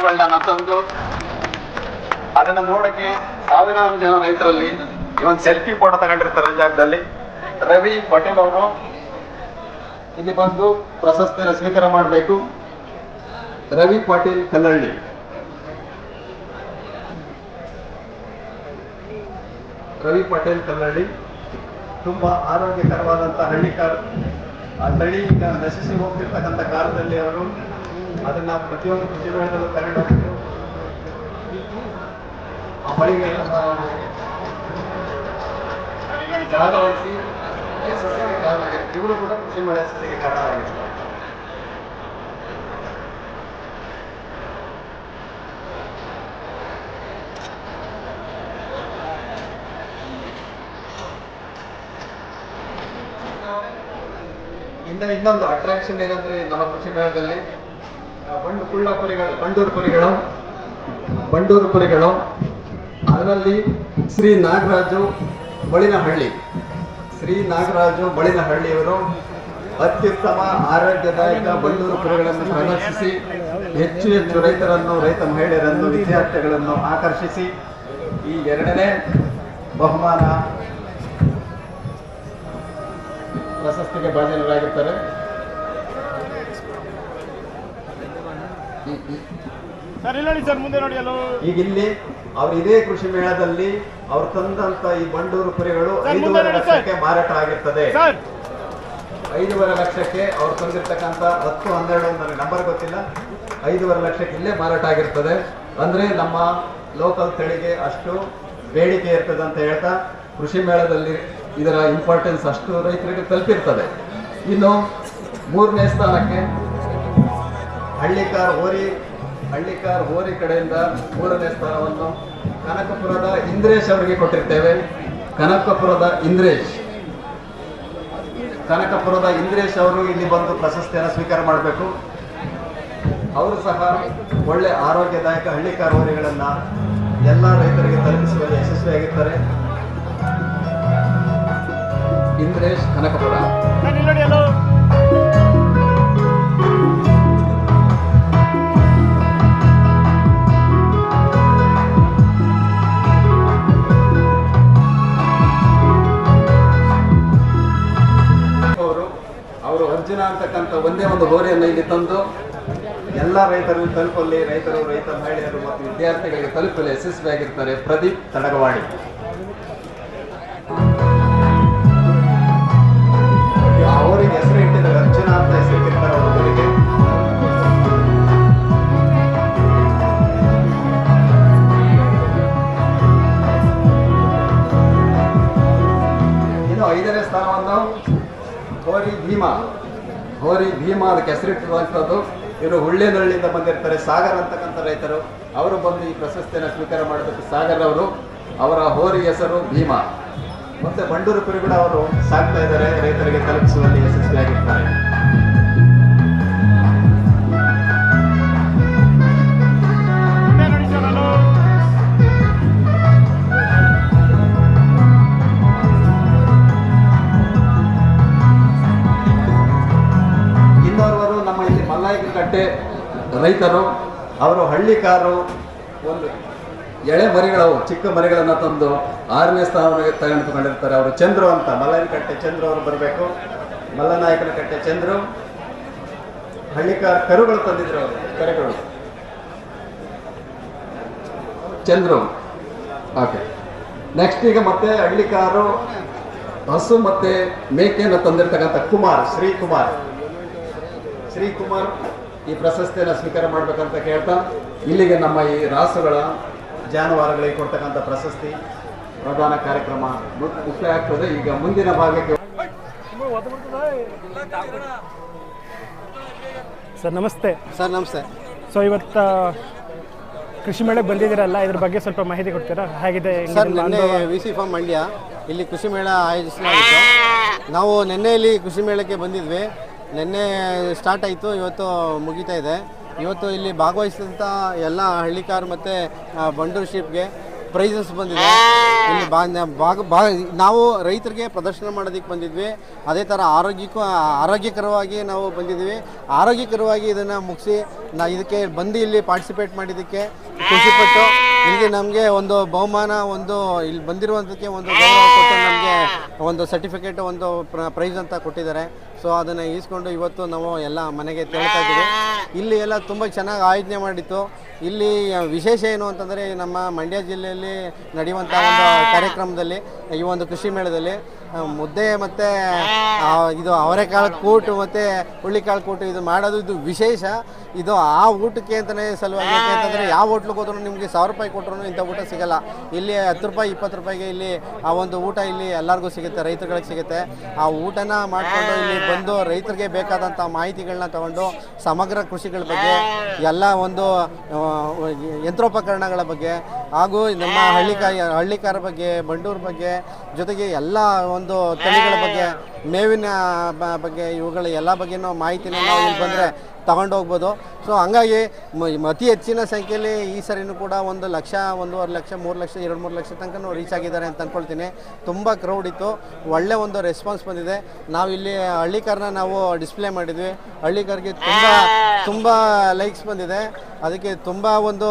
ಎತ್ತುಗಳನ್ನ ತಂದು ಅದನ್ನ ನೋಡಕ್ಕೆ ಸಾವಿರಾರು ಜನ ರೈತರಲ್ಲಿ ಇವನ್ ಸೆಲ್ಫಿ ಫೋಟೋ ತಗೊಂಡಿರ್ತಾರೆ ಜಾಗದಲ್ಲಿ. ರವಿ ಪಟೇಲ್ ಅವರು ಇಲ್ಲಿ ಬಂದು ಪ್ರಶಸ್ತಿಯನ್ನು ಸ್ವೀಕಾರ ಮಾಡಬೇಕು. ರವಿ ಪಾಟೀಲ್ ಕಲ್ಲಳ್ಳಿ ರವಿ ಪಟೇಲ್ ಕಲ್ಲಳ್ಳಿ ತುಂಬಾ ಆರೋಗ್ಯಕರವಾದಂತಹ ಹಳ್ಳಿ ಕಾರ್ ಆ ತಳಿ ನಶಿಸಿ ಹೋಗ್ತಿರ್ತಕ್ಕಂಥ ಕಾಲದಲ್ಲಿ ಅವರು ಅದನ್ನ ಪ್ರತಿಯೊಂದು ಕೃಷಿ ಮೇಳದಲ್ಲೂ ತಗೊಂಡೋಗ್ಬಿಟ್ಟು ಆ ಮಳಿಗೆ ಜಾಗವಹಿಸಿ ಯಶಸ್ಸಿಗೆ ಕಾರಣವಾಗಿರ್ತಾರೆ. ಇವರು ಕೂಡ ಕೃಷಿ ಮೇಳ ಕಾರಣ ಆಗಿತ್ತು ಇನ್ನ ಇನ್ನೊಂದು ಅಟ್ರಾಕ್ಷನ್ ಏನಂದ್ರೆ ನಮ್ಮ ಕೃಷಿ ಮೇಳದಲ್ಲಿ ಬಂಡು ಕುಳ್ಳ ಬಂಡೂರು ಕುರಿಗಳು ಬಂಡೂರು ಕುರಿಗಳು ಅದರಲ್ಲಿ ಶ್ರೀ ನಾಗರಾಜು ಬಳಿನಹಳ್ಳಿ ಶ್ರೀ ನಾಗರಾಜು ಬಳಿನಹಳ್ಳಿಯವರು ಅತ್ಯುತ್ತಮ, ಆರೋಗ್ಯದಾಯಕ ಬಂಡೂರು ಕುರಿಗಳನ್ನು ಪ್ರದರ್ಶಿಸಿ, ಹೆಚ್ಚು ಹೆಚ್ಚು ರೈತರನ್ನು, ರೈತ ಮಹಿಳೆಯರನ್ನು, ವಿದ್ಯಾರ್ಥಿಗಳನ್ನು ಆಕರ್ಷಿಸಿ, ಈ ಎರಡನೇ ಬಹುಮಾನ ಪ್ರಶಸ್ತಿಗೆ ಭಾಜನರಾಗಿರ್ತಾರೆ ಈ- ಈ- ಸರ್ ಇಲ್ಲ ನೋಡಿ ಸರ್ ಮುಂದೆ ನೋಡಿ ಅಲ್ಲೋ ಈಗ ಇಲ್ಲಿ ಅವ್ರ ಇದೇ ಕೃಷಿ ಮೇಳದಲ್ಲಿ ಅವ್ರು ತಂದಂತ ಈ ಬಂಡೂರು ಕುರಿಗಳು ಐದೂವರೆ ಲಕ್ಷಕ್ಕೆ ಮಾರಾಟ ಆಗಿರ್ತದೆ. ಐದೂವರೆ ಲಕ್ಷಕ್ಕೆ ಅವ್ರು ತಂದಿರ್ತಕ್ಕಂಥ ಹತ್ತು ಹನ್ನೆರಡು ನನಗೆ ನಂಬರ್ ಗೊತ್ತಿಲ್ಲ. ಐದೂವರೆ ಲಕ್ಷಕ್ಕೆ ಇಲ್ಲೇ ಮಾರಾಟ ಆಗಿರ್ತದೆ. ಅಂದ್ರೆ ನಮ್ಮ ಲೋಕಲ್ ತಳಿಗೆ ಅಷ್ಟು ಬೇಡಿಕೆ ಇರ್ತದೆ ಅಂತ ಹೇಳ್ತಾ ಕೃಷಿ ಮೇಳದಲ್ಲಿ ಇದರ ಇಂಪಾರ್ಟೆನ್ಸ್ ಅಷ್ಟು ರೈತರಿಗೆ ತಲುಪಿರ್ತದೆ. ಇನ್ನು ಮೂರನೇ ಸ್ಥಾನಕ್ಕೆ ಹಳ್ಳಿಕಾರ್ ಹೋರಿ ಹಳ್ಳಿಕಾರ್ ಹೋರಿ ಕಡೆಯಿಂದ ಮೂರನೇ ಸ್ಥಾನವನ್ನು ಕನಕಪುರದ ಇಂದ್ರೇಶ್ ಅವರಿಗೆ ಕೊಟ್ಟಿರ್ತೇವೆ. ಕನಕಪುರದ ಇಂದ್ರೇಶ್. ಕನಕಪುರದ ಇಂದ್ರೇಶ್ ಅವರು ಇಲ್ಲಿ ಬಂದು ಪ್ರಶಸ್ತಿಯನ್ನು ಸ್ವೀಕಾರ ಮಾಡಬೇಕು. ಅವರು ಸಹ ಒಳ್ಳೆ ಆರೋಗ್ಯದಾಯಕ ಹಳ್ಳಿಕಾರ್ ಹೋರಿಗಳನ್ನು ಎಲ್ಲ ರೈತರಿಗೆ ತಲುಪಿಸುವಲ್ಲಿ ಯಶಸ್ವಿಯಾಗಿರ್ತಾರೆ. ಇಂದ್ರೇಶ್ ಕನಕಪುರ. ಅಂತಕ್ಕಂಥ ಒಂದೇ ಒಂದು ಹೋರಿಯನ್ನು ಇಲ್ಲಿ ತಂದು ಎಲ್ಲ ರೈತರನ್ನು ತಲುಪಲ್ಲಿ ರೈತರು, ರೈತ ಮಹಿಳೆಯರು ಮತ್ತು ವಿದ್ಯಾರ್ಥಿಗಳಿಗೆ ತಲುಪಲು ಯಶಸ್ವಿಯಾಗಿರ್ತಾರೆ ಪ್ರದೀಪ್ ತಡಗವಾಡಿ. ಅವರಿಗೆ ಹೆಸರು ಇಟ್ಟಿದ್ದಾರೆ, ಅರ್ಜುನ ಅಂತ ಹೆಸರಿಟ್ಟಿರ್ತಾರೆ ಅವ್ರ ಊರಿಗೆ. ಇನ್ನು ಐದನೇ ಸ್ಥಾನವನ್ನು ಹೋರಿ ಭೀಮಾ. ಹೋರಿ ಭೀಮಾ ಅದಕ್ಕೆ ಹೆಸರಿಟ್ಟಿರುವಂಥದ್ದು ಇವರು ಹುಳ್ಳೇನಹಳ್ಳಿಯಿಂದ ಬಂದಿರ್ತಾರೆ. ಸಾಗರ್ ಅಂತಕ್ಕಂಥ ರೈತರು, ಅವರು ಬಂದು ಈ ಪ್ರಶಸ್ತಿಯನ್ನು ಸ್ವೀಕಾರ ಮಾಡೋದಕ್ಕೆ ಸಾಗರ್ ಅವರು, ಅವರ ಹೋರಿ ಹೆಸರು ಭೀಮ. ಮತ್ತೆ ಬಂಡೂರು ಕುರಿಗಳು ಅವರು ಸಾಕ್ತಾ ಇದ್ದಾರೆ. ರೈತರಿಗೆ ತಲುಪಿಸುವಲ್ಲಿ ಯಶಸ್ವಿಯಾಗಿರ್ತಾರೆ. ಮಲ್ಲಾಯಕಟ್ಟೆ ರೈತರು, ಅವರು ಹಳ್ಳಿಕಾರು ಒಂದು ಎಳೆ ಮರಿಗಳವು, ಚಿಕ್ಕ ಮರಿಗಳನ್ನು ತಂದು ಆರನೇ ಸ್ಥಾನಕ್ಕೆ ತೆಗೆದುಕೊಂಡಿರ್ತಾರೆ ಅವರು ಚಂದ್ರು ಅಂತ ಮಲ್ಲಾಯಕಟ್ಟೆ ಚಂದ್ರು ಅವರು ಬರಬೇಕು. ಮಲ್ಲನಾಯಕನ ಕಟ್ಟೆ ಚಂದ್ರು. ಹಳ್ಳಿಕಾರ ಕರುಗಳು ತಂದಿದ್ರು ಅವರು, ಕರೆಗಳು. ಚಂದ್ರು. ಓಕೆ ನೆಕ್ಸ್ಟ್ ಈಗ ಮತ್ತೆ ಹಳ್ಳಿಕಾರು ಹಸು ಮತ್ತೆ ಮೇಕೆಯನ್ನು ತಂದಿರ್ತಕ್ಕಂಥ ಕುಮಾರ್, ಶ್ರೀಕುಮಾರ್. ಶ್ರೀಕುಮಾರ್. ಈ ಪ್ರಶಸ್ತಿಯನ್ನು ಸ್ವೀಕಾರ ಮಾಡಬೇಕಂತ ಕೇಳ್ತಾ ಇಲ್ಲಿಗೆ ನಮ್ಮ ಈ ರಾಸುಗಳ ಜಾನುವಾರುಗಳಿಗೆ ಕೊಡ್ತಕ್ಕಂಥ ಪ್ರಶಸ್ತಿ ಪ್ರಧಾನ ಕಾರ್ಯಕ್ರಮ ಮುಖ್ಯ ಮುಕ್ತಾಯ ಆಗ್ತದೆ. ಈಗ ಮುಂದಿನ ಭಾಗಕ್ಕೆ ಸರ್ ನಮಸ್ತೆ. ಸರ್ ನಮಸ್ತೆ. ಸೊ ಇವತ್ತು ಕೃಷಿ ಮೇಳಕ್ಕೆ ಬಂದಿದ್ದೀರಲ್ಲ ಇದ್ರ ಬಗ್ಗೆ ಸ್ವಲ್ಪ ಮಾಹಿತಿ ಕೊಡ್ತೀರಾ? ಹೇಗಿದೆ ಸರ್ ನಿನ್ನೆ? ವಿ ಸಿ ಫಾರ್ಮ್ ಮಂಡ್ಯ ಇಲ್ಲಿ ಕೃಷಿ ಮೇಳ ಆಯೋಜಿಸಲಾಗಿತ್ತು. ನಾವು ನಿನ್ನೆ ಇಲ್ಲಿ ಕೃಷಿ ಮೇಳಕ್ಕೆ ಬಂದಿದ್ವಿ. ನಿನ್ನೆ ಸ್ಟಾರ್ಟ್ ಆಯಿತು, ಇವತ್ತು ಮುಗಿತಾ ಇದೆ. ಇವತ್ತು ಇಲ್ಲಿ ಭಾಗವಹಿಸಿದಂಥ ಎಲ್ಲ ಹಳ್ಳಿಕಾರ್ ಮತ್ತು ಬಂಡೂರು ಶಿಪ್ಗೆ ಪ್ರೈಸಸ್ ಬಂದಿದೆ. ಇಲ್ಲಿ ಬಾ ಭಾಗ ನಾವು ರೈತರಿಗೆ ಪ್ರದರ್ಶನ ಮಾಡೋದಕ್ಕೆ ಬಂದಿದ್ವಿ. ಅದೇ ಥರ ಆರೋಗ್ಯಕ್ಕೂ, ಆರೋಗ್ಯಕರವಾಗಿ ನಾವು ಬಂದಿದ್ವಿ. ಆರೋಗ್ಯಕರವಾಗಿ ಇದನ್ನು ಮುಗಿಸಿ, ನಾ ಇದಕ್ಕೆ ಬಂದು ಇಲ್ಲಿ ಪಾರ್ಟಿಸಿಪೇಟ್ ಮಾಡಿದ್ದಕ್ಕೆ ಖುಷಿಪಟ್ಟು ಇಲ್ಲಿಗೆ ನಮಗೆ ಒಂದು ಬಹುಮಾನ, ಒಂದು ಇಲ್ಲಿ ಬಂದಿರುವಂಥಕ್ಕೆ ಒಂದು ಗೌರವ ನಮಗೆ ಒಂದು ಸರ್ಟಿಫಿಕೇಟ್ ಒಂದು ಪ್ರೈಸ್ ಅಂತ ಕೊಟ್ಟಿದ್ದಾರೆ. ಸೊ ಅದನ್ನು ಈಸ್ಕೊಂಡು ಇವತ್ತು ನಾವು ಎಲ್ಲ ಮನೆಗೆ ತೆರಳ್ತಾ ಇದ್ದೀವಿ. ಇಲ್ಲಿ ಎಲ್ಲ ತುಂಬ ಚೆನ್ನಾಗಿ ಆಯೋಜನೆ ಮಾಡಿತ್ತು. ಇಲ್ಲಿ ವಿಶೇಷ ಏನು ಅಂತಂದರೆ ನಮ್ಮ ಮಂಡ್ಯ ಜಿಲ್ಲೆಯಲ್ಲಿ ನಡೆಯುವಂಥ ಒಂದು ಕಾರ್ಯಕ್ರಮದಲ್ಲಿ, ಈ ಒಂದು ಕೃಷಿ ಮೇಳದಲ್ಲಿ. ಮುದ್ದೆ ಮತ್ತೆ ಇದು ಅವರೆಕಾಳು ಕೂಟು ಮತ್ತೆ ಹುಳ್ಳಿಕಾಳು ಕೂಟು ಇದು ಮಾಡೋದು ಇದು ವಿಶೇಷ. ಇದು ಆ ಊಟಕ್ಕೆ ಅಂತಲೇ ಸಲುವಾಗಿ ಯಾಕೆಂತಂದ್ರೆ ಯಾವ ಹೋಟ್ಲಿಗೆ ಹೋದ್ರು ನಿಮಗೆ ಸಾವಿರ ರೂಪಾಯಿ ಕೊಟ್ಟರು ಇಂಥ ಊಟ ಸಿಗಲ್ಲ. ಇಲ್ಲಿ ಹತ್ತು ರೂಪಾಯಿ, ಇಪ್ಪತ್ತು ರೂಪಾಯಿಗೆ ಇಲ್ಲಿ ಆ ಒಂದು ಊಟ ಇಲ್ಲಿ ಎಲ್ಲರಿಗೂ ಸಿಗುತ್ತೆ, ರೈತರುಗಳಿಗೆ ಸಿಗುತ್ತೆ. ಆ ಊಟನ ಮಾಡಿಕೊಂಡು ಇಲ್ಲಿ ಬಂದು ರೈತರಿಗೆ ಬೇಕಾದಂಥ ಮಾಹಿತಿಗಳನ್ನ ತಗೊಂಡು ಸಮಗ್ರ ಕೃಷಿಗಳ ಬಗ್ಗೆ, ಎಲ್ಲ ಒಂದು ಯಂತ್ರೋಪಕರಣಗಳ ಬಗ್ಗೆ, ಹಾಗೂ ನಮ್ಮ ಹಳ್ಳಿಕಾಯಿ, ಹಳ್ಳಿಕಾರ ಬಗ್ಗೆ, ಬಂಡೂರ ಬಗ್ಗೆ ಜೊತೆಗೆ ಎಲ್ಲ ತಳಿಗಳ ಬಗ್ಗೆ ಮೇವಿನ ಬಗ್ಗೆ ಇವುಗಳ ಎಲ್ಲ ಬಗ್ಗೆನೂ ಮಾಹಿತಿನ ನಾವು ಇಲ್ಲಿ ಬಂದರೆ ತಗೊಂಡು ಹೋಗ್ಬೋದು. ಸೊ ಹಂಗಾಗಿ ಅತಿ ಹೆಚ್ಚಿನ ಸಂಖ್ಯೆಯಲ್ಲಿ ಈ ಸರಿನೂ ಕೂಡ ಒಂದು ಲಕ್ಷ, ಒಂದೂವರೆ ಲಕ್ಷ, ಮೂರು ಲಕ್ಷ, ಎರಡು ಮೂರು ಲಕ್ಷ ತನಕ ರೀಚ್ ಆಗಿದ್ದಾರೆ ಅಂತ ಅಂದ್ಕೊಳ್ತೀನಿ ತುಂಬ ಕ್ರೌಡ್ ಇತ್ತು. ಒಳ್ಳೆ ಒಂದು ರೆಸ್ಪಾನ್ಸ್ ಬಂದಿದೆ. ನಾವು ಇಲ್ಲಿ ಹಳ್ಳಿಕಾರನ ನಾವು ಡಿಸ್ಪ್ಲೇ ಮಾಡಿದ್ವಿ. ಹಳ್ಳಿಕಾರ್ಗೆ ತುಂಬ ತುಂಬ ಲೈಕ್ಸ್ ಬಂದಿದೆ. ಅದಕ್ಕೆ ತುಂಬ ಒಂದು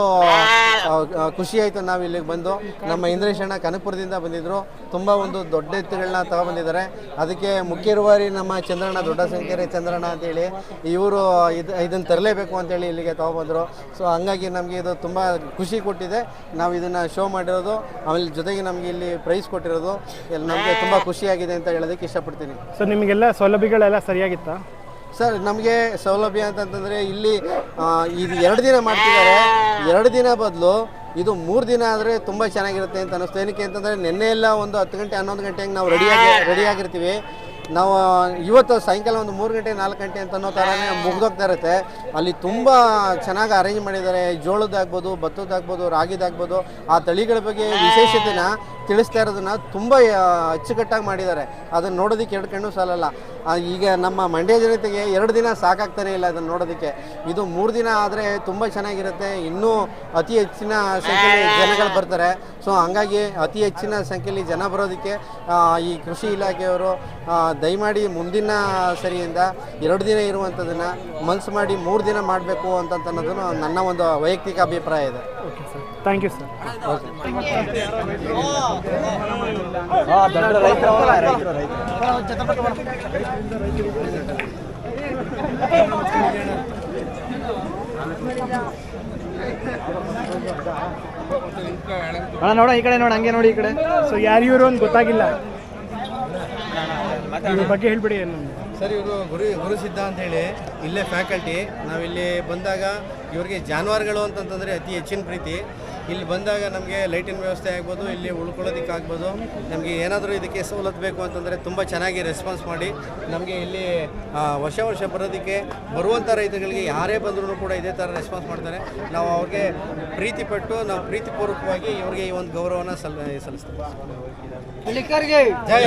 ಖುಷಿ ಆಯಿತು ನಾವು ಇಲ್ಲಿಗೆ ಬಂದು. ನಮ್ಮ ಇಂದ್ರೇಶ್ ಅಣ್ಣ ಕನಕಪುರದಿಂದ ಬಂದಿದ್ದರು ತುಂಬ ಒಂದು ದೊಡ್ಡ ಎತ್ತುಗಳನ್ನ ತಗೊಬಂದಿದ್ದಾರೆ ಅದಕ್ಕೆ ಮುಖ್ಯ ನಮ್ಮ ಚಂದ್ರಣ್ಣ, ದೊಡ್ಡ ಸಂಖ್ಯೆ ಚಂದ್ರಣ್ಣ ಅಂತೇಳಿ. ಇವರು ಇದು ಇದನ್ನು ತರಲೇಬೇಕು ಅಂತೇಳಿ ಇಲ್ಲಿಗೆ ತೊಗೊಬಂದರು ಸೊ ಹಂಗಾಗಿ ನಮಗೆ ಇದು ತುಂಬ ಖುಷಿ ಕೊಟ್ಟಿದೆ. ನಾವು ಇದನ್ನು ಶೋ ಮಾಡಿರೋದು ಆಮೇಲೆ ಜೊತೆಗೆ ನಮಗೆ ಇಲ್ಲಿ ಪ್ರೈಸ್ ಕೊಟ್ಟಿರೋದು ಇಲ್ಲಿ ನಮಗೆ ತುಂಬ ಖುಷಿಯಾಗಿದೆ ಅಂತ ಹೇಳೋದಕ್ಕೆ ಇಷ್ಟಪಡ್ತೀನಿ. ಸೊ ನಿಮಗೆಲ್ಲ ಸೌಲಭ್ಯಗಳೆಲ್ಲ ಸರಿಯಾಗಿತ್ತಾ? ಸರ್ ನಮಗೆ ಸೌಲಭ್ಯ ಅಂತಂತಂದರೆ ಇಲ್ಲಿ ಇದು ಎರಡು ದಿನ ಮಾಡ್ತಿದ್ದಾರೆ. ಎರಡು ದಿನ ಬದಲು ಇದು ಮೂರು ದಿನ ಆದರೆ ತುಂಬ ಚೆನ್ನಾಗಿರುತ್ತೆ ಅಂತ ಅನ್ನಿಸ್ತು ಏನಕ್ಕೆ ಅಂತಂದರೆ ನಿನ್ನೆ ಎಲ್ಲ ಒಂದು ಹತ್ತು ಗಂಟೆ ಹನ್ನೊಂದು ಗಂಟೆಗೆ ನಾವು ರೆಡಿಯಾಗಿ ರೆಡಿಯಾಗಿರ್ತೀವಿ ನಾವು, ಇವತ್ತು ಸಾಯಂಕಾಲ ಒಂದು ಮೂರು ಗಂಟೆ, ನಾಲ್ಕು ಗಂಟೆ ಅಂತ ಅನ್ನೋ ಥರನೇ ಮುಗ್ದೋಗ್ತಾ ಇರುತ್ತೆ. ಅಲ್ಲಿ ತುಂಬ ಚೆನ್ನಾಗಿ ಅರೇಂಜ್ ಮಾಡಿದ್ದಾರೆ. ಜೋಳದ್ದಾಗ್ಬೋದು ಭತ್ತದ್ದಾಗ್ಬೋದು ರಾಗಿದಾಗ್ಬೋದು ಆ ತಳಿಗಳ ಬಗ್ಗೆ ವಿಶೇಷತೆನ ತಿಳಿಸ್ತಾ ಇರೋದನ್ನು ತುಂಬ ಅಚ್ಚುಕಟ್ಟಾಗಿ ಮಾಡಿದ್ದಾರೆ. ಅದನ್ನು ನೋಡೋದಕ್ಕೆ ಎರಡು ಕಣ್ಣು ಸಾಲಲ್ಲ. ಈಗ ನಮ್ಮ ಮಂಡ್ಯ ಜನತೆಗೆ ಎರಡು ದಿನ ಸಾಕಾಗ್ತಾನೆ ಇಲ್ಲ ಅದನ್ನು ನೋಡೋದಕ್ಕೆ. ಇದು ಮೂರು ದಿನ ಆದರೆ ತುಂಬ ಚೆನ್ನಾಗಿರುತ್ತೆ. ಇನ್ನೂ ಅತಿ ಹೆಚ್ಚಿನ ಸಂಖ್ಯೆಯಲ್ಲಿ ಜನಗಳು ಬರ್ತಾರೆ. ಸೊ ಹಂಗಾಗಿ ಅತಿ ಹೆಚ್ಚಿನ ಸಂಖ್ಯೆಯಲ್ಲಿ ಜನ ಬರೋದಕ್ಕೆ ಈ ಕೃಷಿ ಇಲಾಖೆಯವರು ದಯಮಾಡಿ ಮುಂದಿನ ಸರಿಯಿಂದ ಎರಡು ದಿನ ಇರುವಂಥದ್ದನ್ನು ಮನಸ್ಸು ಮಾಡಿ ಮೂರು ದಿನ ಮಾಡಬೇಕು ಅಂತ ಅನ್ನೋದು ನನ್ನ ಒಂದು ವೈಯಕ್ತಿಕ ಅಭಿಪ್ರಾಯ ಇದೆ. ಥ್ಯಾಂಕ್ ಯು ಸರ್ ಅಣ್ಣ ನೋಡ ಈ ಕಡೆ ನೋಡ ಹಂಗೆ ನೋಡಿ ಈ ಕಡೆ. ಸೊ ಯಾರು ಇವರು ಅಂತ ಗೊತ್ತಾಗಿಲ್ಲ. ಬಗ್ಗೆ ಹೇಳ್ಬಿಡಿ ಏನು. ಸರ್ ಇವರು ಗುರು ಗುರುಸಿದ್ಧ ಅಂತ ಹೇಳಿ ಇಲ್ಲೇ ಫ್ಯಾಕಲ್ಟಿ ನಾವಿಲ್ಲಿ ಬಂದಾಗ ಇವರಿಗೆ ಜಾನುವಾರುಗಳು ಅಂತಂತಂದರೆ ಅತಿ ಹೆಚ್ಚಿನ ಪ್ರೀತಿ. ಇಲ್ಲಿ ಬಂದಾಗ ನಮಗೆ ಲೈಟಿನ ವ್ಯವಸ್ಥೆ ಆಗ್ಬೋದು ಇಲ್ಲಿ ಉಳ್ಕೊಳ್ಳೋದಕ್ಕೆ ಆಗ್ಬೋದು ನಮಗೆ ಏನಾದರೂ ಇದಕ್ಕೆ ಸವಲತ್ತು ಬೇಕು ಅಂತಂದರೆ ತುಂಬ ಚೆನ್ನಾಗಿ ರೆಸ್ಪಾನ್ಸ್ ಮಾಡಿ. ನಮಗೆ ಇಲ್ಲಿ ವರ್ಷ ವರ್ಷ ಬರೋದಕ್ಕೆ ಬರುವಂಥ ರೈತಗಳಿಗೆ ಯಾರೇ ಬಂದರೂ ಕೂಡ ಇದೇ ಥರ ರೆಸ್ಪಾನ್ಸ್ ಮಾಡ್ತಾರೆ. ನಾವು ಅವ್ರಿಗೆ ಪ್ರೀತಿಪಟ್ಟು ನಾವು ಪ್ರೀತಿಪೂರ್ವಕವಾಗಿ ಇವ್ರಿಗೆ ಈ ಒಂದು ಗೌರವನ ಸಲ್ ಸಲ್ಲಿಸ್ತೀವಿ. ಜೈ.